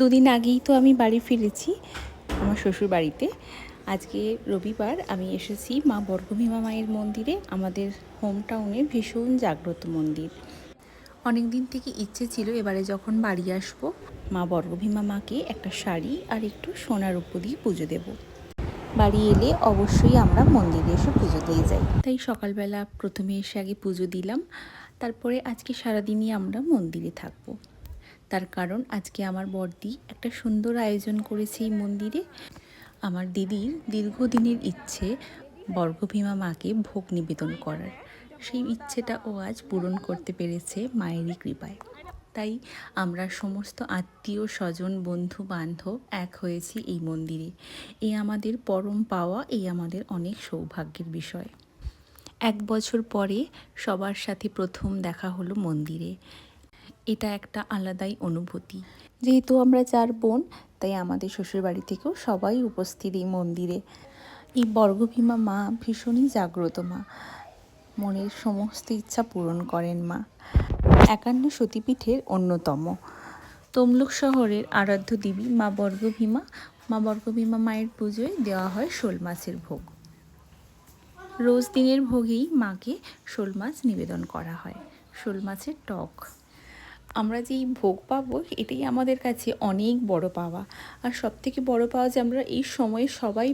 দুদিন আগেই তো আমি বাড়ি ফিরেছি, আমার শ্বশুর বাড়িতে। আজকে রবিবার আমি এসেছি মা বর্গভীমা মায়ের মন্দিরে, আমাদের হোম টাউনের ভীষণ জাগ্রত মন্দির। অনেক দিন থেকে ইচ্ছে ছিল এবারে যখন বাড়ি আসব, মা বর্গভীমা মাকে একটা শাড়ি আর একটু সোনার উপ দিয়ে পুজো দেব। বাড়ি এলে অবশ্যই আমরা মন্দিরে এসে পুজো দিয়ে যাই। তাই সকালবেলা প্রথমে এসে আগে পুজো দিলাম, তারপরে আজকে সারাদিনই আমরা মন্দিরে থাকব। তার কারণ আজকে আমার বড়দি একটা সুন্দর আয়োজন করেছে এই মন্দিরে। আমার দিদির দীর্ঘদিনের ইচ্ছে বর্গভীমা মাকে ভোগ নিবেদন করার। সেই ইচ্ছেটা ও আজ পূরণ করতে পেরেছে মায়েরই কৃপায়। তাই আমরা সমস্ত আত্মীয়, স্বজন, বন্ধু, বান্ধব এক হয়েছি এই মন্দিরে। এই আমাদের পরম পাওয়া, এই আমাদের অনেক সৌভাগ্যের বিষয়। এক বছর পরে সবার সাথে প্রথম দেখা হলো মন্দিরে। এটা একটা আলাদাই অনুভূতি। যেহেতু আমরা চার বোন, তাই আমাদের শ্বশুরবাড়ি থেকেও সবাই উপস্থিত এই মন্দিরে। এই বর্গভীমা মা ভীষণই জাগ্রত মা। মনের সমস্ত ইচ্ছা পূরণ করেন মা। একান্ন সতীপীঠের অন্যতম। তমলুক শহরের আরাধ্য দেবী মা বর্গভীমা মা বর্গভীমা মায়ের পুজোয় দেওয়া হয় শোল মাছের ভোগ। রোজ দিনের ভোগেই মাকে শোল মাছ নিবেদন করা হয়। শোল মাছের টক। আমরা যেই ভোগ পাবো, এটাই আমাদের কাছে অনেক বড় পাওয়া। আর সব থেকে বড় পাওয়া যে আমরা এই সময়ে সবাই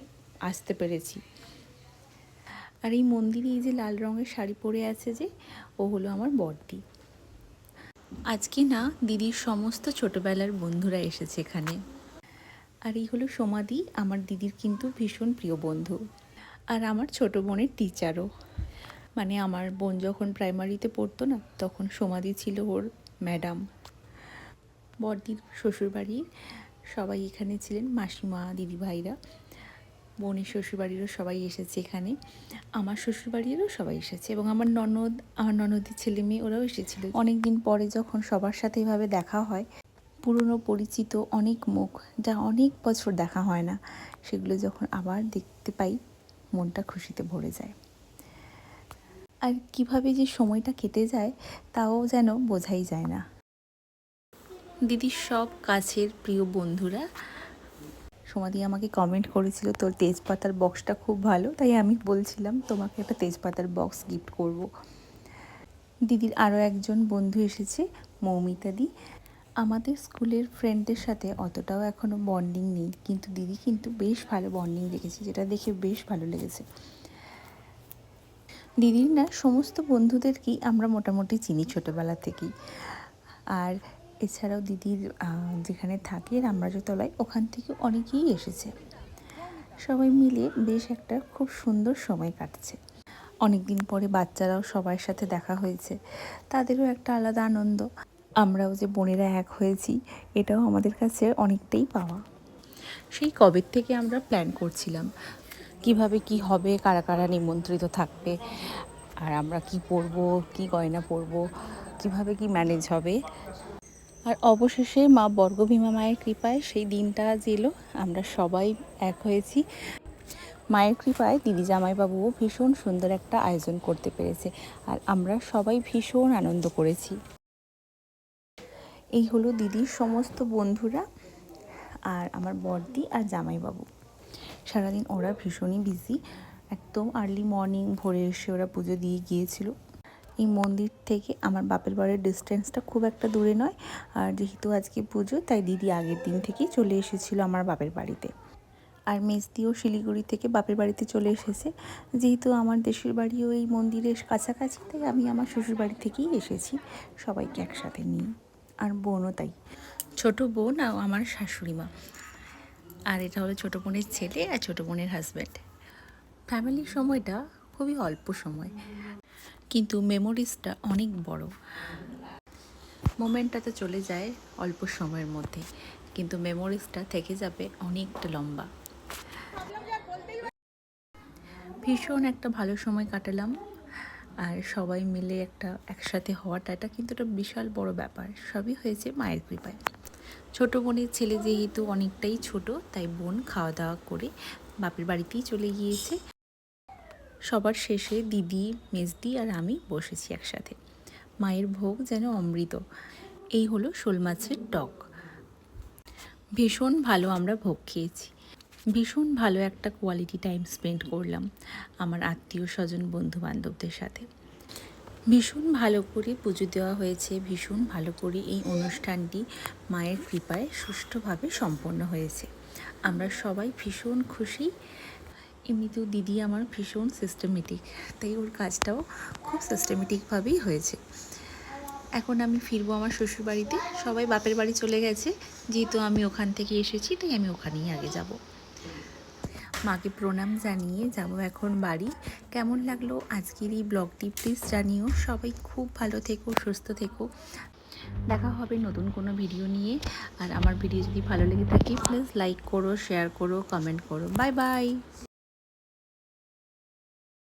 আসতে পেরেছি। আর এই মন্দিরে এই যে লাল রঙের শাড়ি পরে আছে যে, ও হলো আমার বড়দি। আজকে না দিদির সমস্ত ছোটবেলার বন্ধুরা এসেছে এখানে। আর এই হলো সমাধি আমার দিদির কিন্তু ভীষণ প্রিয় বন্ধু। আর আমার ছোট বোনের টিচারও মানে আমার বোন যখন প্রাইমারিতে পড়তো না, তখন সমাধি ছিল ওর ম্যাডাম। বড়দির শ্বশুরবাড়ির সবাই এখানে ছিলেন মাসিমা, দিদিভাইরা। বোনের শ্বশুরবাড়িরও সবাই এসেছে এখানে। আমার শ্বশুরবাড়িরও সবাই এসেছে এবং আমার ননদ, আমার ননদের ছেলে মেয়ে ওরাও এসেছিল। অনেক দিন পরে যখন সবার সাথে এভাবে দেখা হয়, পুরনো পরিচিত অনেক মুখ যা অনেক বছর দেখা হয় না, সেগুলো যখন আবার দেখতে পাই, মনটা খুশিতে ভরে যায়। আর কীভাবে যে সময়টা কেটে যায় তাও যেন বোঝাই যায় না। দিদির সব কাছের প্রিয় বন্ধুরা। সমাধি আমাকে কমেন্ট করেছিল তোর তেজপাতার বক্সটা খুব ভালো। তাই আমি বলছিলাম তোমাকে একটা তেজপাতার বক্স গিফট করব। দিদির আরও একজন বন্ধু এসেছে মৌমিতাদি আমাদের স্কুলের ফ্রেন্ডদের সাথে অতটাও এখনও বন্ডিং নেই কিন্তু দিদি কিন্তু বেশ ভালো বন্ডিং রেখেছে যেটা দেখে বেশ ভালো লেগেছে। দিদির না সমস্ত বন্ধুদেরকেই আমরা মোটামুটি চিনি ছোটোবেলা থেকেই। আর এছাড়াও দিদির যেখানে থাকে রামরাজতলায়, ওখান থেকে অনেকেই এসেছে। সবাই মিলে বেশ একটা খুব সুন্দর সময় কাটছে। অনেক দিন পরে বাচ্চারাও সবার সাথে দেখা হয়েছে। তাদেরও একটা আলাদা আনন্দ। আমরাও যে বোনেরা এক হয়েছি, এটাও আমাদের কাছে অনেকটাই পাওয়া। সেই কবের থেকে আমরা প্ল্যান করছিলাম? কীভাবে কি হবে, কারা কারা নিমন্ত্রিত থাকবে, আর আমরা কি পরব কি গয়না পরব কীভাবে কি ম্যানেজ হবে। আর অবশেষে মা বর্গভীমা মায়ের কৃপায় সেই দিনটা এলো, আমরা সবাই এক হয়েছি। মায়ের কৃপায় দিদি জামাইবাবুও ভীষণ সুন্দর একটা আয়োজন করতে পেরেছে, আর আমরা সবাই ভীষণ আনন্দ করেছি। এই হলো দিদির সমস্ত বন্ধুরা, আর আমার বর্দি আর জামাইবাবু। সারাদিন ওরা ভীষণই বিজি একদম আর্লি মর্নিং ভোরে এসে ওরা পুজো দিয়ে গিয়েছিল। এই মন্দির থেকে আমার বাপের বাড়ির ডিস্টেন্সটা খুব একটা দূরে নয়। আর যেহেতু আজকে পুজো, তাই দিদি আগের দিন থেকেই চলে এসেছিল আমার বাপের বাড়িতে। আর মেজদিও শিলিগুড়ি থেকে বাপের বাড়িতে চলে এসেছে। যেহেতু আমার দেশের বাড়িও এই মন্দিরের কাছাকাছি, তাই আমি আমার শ্বশুর বাড়ি থেকেই এসেছি সবাইকে একসাথে নিয়ে। আর বোনও তাই। ছোট বোন আর আমার শাশুড়ি মা। আর এটা হলো ছোটো বোনের ছেলে আর ছোটো বোনের হাজব্যান্ড ফ্যামিলির সময়টা খুবই অল্প সময়, কিন্তু মেমোরিজটা অনেক বড়। মোমেন্টটা তো চলে যায় অল্প সময়ের মধ্যে, কিন্তু মেমোরিজটা থেকে যাবে অনেকটা লম্বা। ভীষণ একটা ভালো সময় কাটালাম, আর সবাই মিলে একটা একসাথে হওয়াটা এটা কিন্তু একটা বিশাল বড় ব্যাপার। সবই হয়েছে মায়ের কৃপায়। ছোট বোনের ছেলে যেহেতু অনেকটাই ছোট, তাই বোন খাওয়া দাওয়া করে বাপের বাড়িতেই চলে গিয়েছে। সবার শেষে দিদি, মেজদি আর আমি বসেছি একসাথে। মায়ের ভোগ যেন অমৃত। এই হলো শোল মাছের টক। ভীষণ ভালো আমরা ভোগ খেয়েছি। ভীষণ ভালো একটা কোয়ালিটি টাইম স্পেন্ড করলাম আমার আত্মীয় স্বজন বন্ধু বান্ধবদের সাথে। ভীষণ ভালো করে পুজো দেওয়া হয়েছে, ভীষণ ভালো করে এই অনুষ্ঠানটি মায়ের কৃপায় সুষ্ঠুভাবে সম্পন্ন হয়েছে। আমরা সবাই ভীষণ খুশি। এমনিতেও দিদি আমার ভীষণ সিস্টেমেটিক তাই ওর কাজটাও খুব সিস্টেমেটিকভাবেই হয়েছে। এখন আমি ফিরবো আমার শ্বশুরবাড়িতে। সবাই বাপের বাড়ি চলে গেছে। যেহেতু আমি ওখান থেকে এসেছি, তাই আমি ওখানেই আগে যাব। মাকে প্রণাম জানিয়ে যাব এখন বাড়ি। কেমন লাগল আজকের এই ব্লগটি প্লিজ জানিও। সবাই খুব ভালো থেকো, সুস্থ থেকো। দেখা হবে নতুন কোনো ভিডিও নিয়ে। আর আমার ভিডিও যদি ভালো লেগে থাকে প্লিজ লাইক করো শেয়ার করো কমেন্ট করো। Bye bye